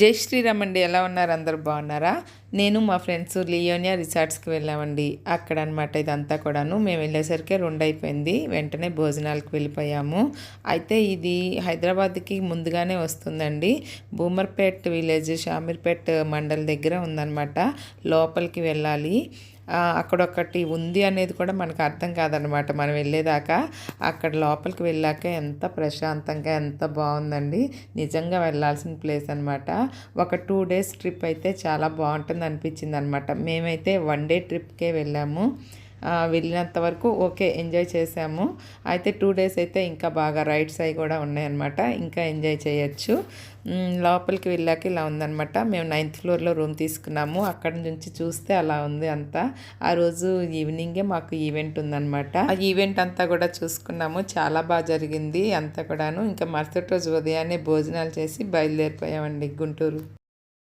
జై శ్రీరామ్ అండి ఎలా ఉన్నారు? అందరు బాగున్నారా? నేను మా ఫ్రెండ్స్ లియోనియా రిసార్ట్స్కి వెళ్ళామండి. అక్కడ అనమాట ఇదంతా కూడాను. మేము వెళ్ళేసరికి రెండు అయిపోయింది వెంటనే భోజనాలకు వెళ్ళిపోయాము. అయితే ఇది హైదరాబాద్కి ముందుగానే వస్తుందండి. బూమర్పేట్ విలేజ్ షామీర్పేట్ మండల్ దగ్గర ఉందన్నమాట. లోపలికి వెళ్ళాలి. అక్కడొక్కటి ఉంది అనేది కూడా మనకు అర్థం కాదనమాట మనం వెళ్ళేదాకా అక్కడ లోపలికి వెళ్ళాక ఎంత ప్రశాంతంగా ఎంత బాగుందండి. నిజంగా వెళ్ళాల్సిన ప్లేస్ అనమాట ఒక టూ డేస్ ట్రిప్ అయితే చాలా బాగుంటుంది అనిపించింది అనమాట మేమైతే వన్ డే ట్రిప్కే వెళ్ళాము. వెళ్ళినంత వరకు ఓకే ఎంజాయ్ చేసాము అయితే టూ డేస్ అయితే ఇంకా బాగా రైడ్స్ అవి కూడా ఉన్నాయన్నమాట. ఇంకా ఎంజాయ్ చేయొచ్చు. లోపలికి వెళ్ళాక ఇలా ఉందనమాట మేము నైన్త్ ఫ్లోర్లో రూమ్ తీసుకున్నాము. అక్కడ నుంచి చూస్తే అలా ఉంది అంతా. ఆ రోజు ఈవినింగే మాకు ఈవెంట్ ఉందనమాట ఆ ఈవెంట్ అంతా కూడా చూసుకున్నాము. చాలా బాగా జరిగింది అంతా కూడాను. ఇంకా మరుసటి రోజు ఉదయాన్నే భోజనాలు చేసి బయలుదేరిపోయామండి గుంటూరు.